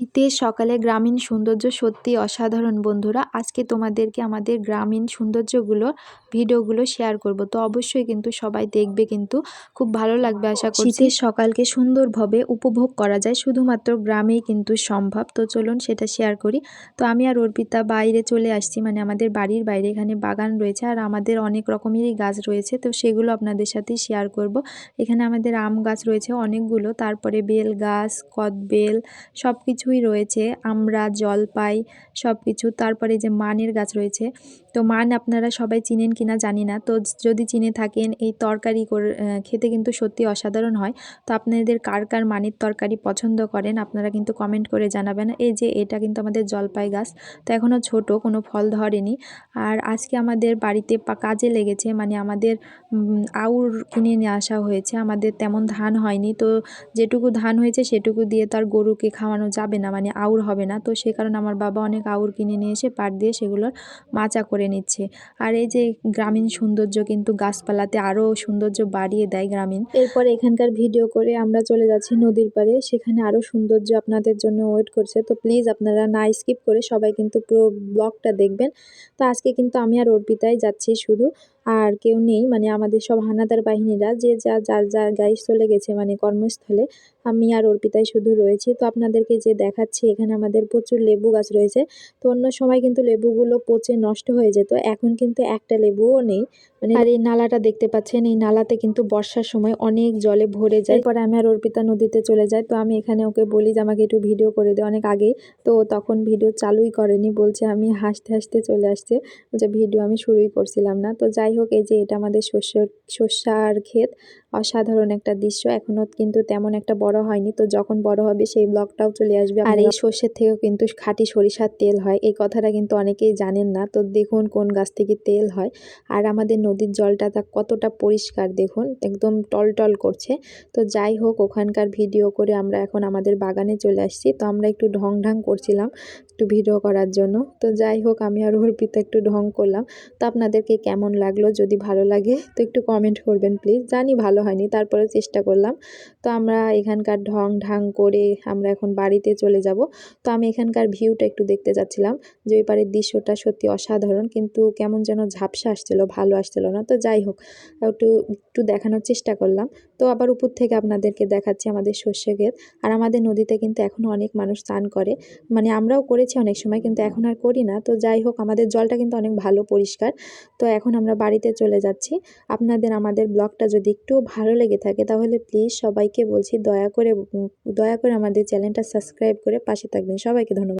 শীতের সকালে গ্রামীণ সৌন্দর্য সত্যি অসাধারণ, বন্ধুরা। আজকে তোমাদেরকে আমাদের গ্রামীণ সৌন্দর্যগুলো ভিডিওগুলো শেয়ার করব। তো অবশ্যই কিন্তু সবাই দেখবে কিন্তু খুব ভালো লাগবে আশা করি শীতের সকালকে সুন্দরভাবে উপভোগ করা যায়, শুধুমাত্র গ্রামেই কিন্তু সম্ভব। তো চলুন সেটা শেয়ার করি। তো আমি আর অর্পিতা বাইরে চলে আসছি মানে আমাদের বাড়ির বাইরে। এখানে বাগান রয়েছে আর আমাদের অনেক রকমেরই গাছ রয়েছে। তো সেগুলো আপনাদের সাথে শেয়ার করব। এখানে আমাদের আম গাছ রয়েছে অনেকগুলো। তারপরে বেল গাছ, কদবেল সব কিছু কিছুই রয়েছে, আমরা জলপাই সব কিছু তারপরে যে মানের গাছ রয়েছে, তো মান আপনারা সবাই চিনেন কিনা জানি না। তো যদি চিনে থাকেন, এই তরকারি করে খেতে কিন্তু সত্যি অসাধারণ হয়। তো আপনাদের কার কার মানের তরকারি পছন্দ করেন, আপনারা কিন্তু কমেন্ট করে জানাবেন। এই যে এটা কিন্তু আমাদের জলপাই গাছ, তো এখনও ছোট, কোনো ফল ধরেনি। আর আজকে আমাদের বাড়িতে কাজে লেগেছে মানে আমাদের আউর কিনে নিয়ে আসা হয়েছে। আমাদের তেমন ধান হয়নি, তো যেটুকু ধান হয়েছে সেটুকু দিয়ে তার গরুকে খাওয়ানো যাবে হবে না মানে আউর হবে না। তো সে কারণে আমার বাবা অনেক আউর কিনে নিয়ে এসে পাট দিয়ে সেগুলোর মাচা করে নিচ্ছে। আর এই যে গ্রামীণ সৌন্দর্য কিন্তু গাছপালাতে আরও সৌন্দর্য বাড়িয়ে দেয় গ্রামীণ। এরপর এখানকার ভিডিও করে আমরা চলে যাচ্ছি নদীর পাড়ে। সেখানে আরও সৌন্দর্য আপনাদের জন্য ওয়েট করছে। তো প্লিজ আপনারা না স্কিপ করে সবাই কিন্তু পুরো ব্লগটা দেখবেন। তো আজকে কিন্তু আমি আর অর্পিতাই যাচ্ছি শুধু। আর কেউ নেই। মানে আমাদের সব হানাদার বাহিনীরা যে যা, যার যার গায়ে চলে গেছে মানে কর্মস্থলে, আমি আর অর্পিতাই শুধু রয়েছি। তো আপনাদেরকে যে দেখাচ্ছি, এখানে আমাদের প্রচুর লেবু গাছ রয়েছে। তো অন্য সময় কিন্তু লেবুগুলো পচে নষ্ট হয়ে যেত। এখন কিন্তু একটা লেবুও নেই। মানে আর এই নালাটা দেখতে পাচ্ছেন, এই নালাতে কিন্তু বর্ষার সময় অনেক জলে ভরে যায়। পরে আমি আর অর্পিতা নদীতে চলে যাই। তো আমি এখানে ওকে বলি যে, আমাকে একটু ভিডিও করে দে। অনেক আগেই তো তখন ভিডিও চালুই করেনি। বলছে, আমি হাসতে হাসতে চলে আসছে। যে ভিডিও আমি শুরুই করছিলাম না। তো যাই হোক এই যে এটা আমাদের শস্য আর ক্ষেত অসাধারণ একটা দৃশ্য। এখনও কিন্তু তেমন একটা বড় হয়নি। তো যখন বড় হবে সেই ব্লগটাও চলে আসবে। আর এই সর্ষের থেকেও কিন্তু খাঁটি সরিষার তেল হয়। এই কথাটা কিন্তু অনেকেই জানেন না। তো দেখুন কোন গাছ থেকে তেল হয়। আর আমাদের নদীর জলটা তা কতটা পরিষ্কার দেখুন। একদম টলটল করছে। তো যাই হোক, ওখানকার ভিডিও করে আমরা এখন আমাদের বাগানে চলে আসছি। তো আমরা একটু ঢং ঢং করছিলাম একটু ভিডিও করার জন্য। তো যাই হোক, আমি আর অর্পিতা একটু ঢং করলাম। তো আপনাদেরকে কেমন লাগল? যদি ভালো লাগে, তো একটু কমেন্ট করবেন প্লিজ জানি ভালো হয়নি, তারপরে চেষ্টা করলাম। তো আমরা এখানকার ঢং ঢাং করে আমরা এখন বাড়িতে চলে যাব। তো আমি এখানকার ভিউটা একটু দেখতে যাচ্ছিলাম যে ওই পাড়ের দৃশ্যটা সত্যি অসাধারণ, কিন্তু কেমন যেন ঝাপসা আসছিল, ভালো আসছিল না। তো যাই হোক, একটু একটু দেখানোর চেষ্টা করলাম। তো আবার উপর থেকে আপনাদেরকে দেখাচ্ছি আমাদের শস্য ক্ষেত। আর আমাদের নদীতে কিন্তু এখনও অনেক মানুষ স্নান করে। মানে আমরাও করেছি অনেক সময়, কিন্তু এখন আর করি না। তো যাই হোক, আমাদের জলটা কিন্তু অনেক ভালো, পরিষ্কার। তো এখন আমরা বাড়িতে চলে যাচ্ছি। আপনাদের, আমাদের ব্লগটা যদি একটু ভালো লেগে থাকে, তাহলে প্লিজ সবাইকে বলছি দয়া করে দয়া করে আমাদের চ্যানেলটা সাবস্ক্রাইব করে পাশে থাকবেন। সবাইকে ধন্যবাদ।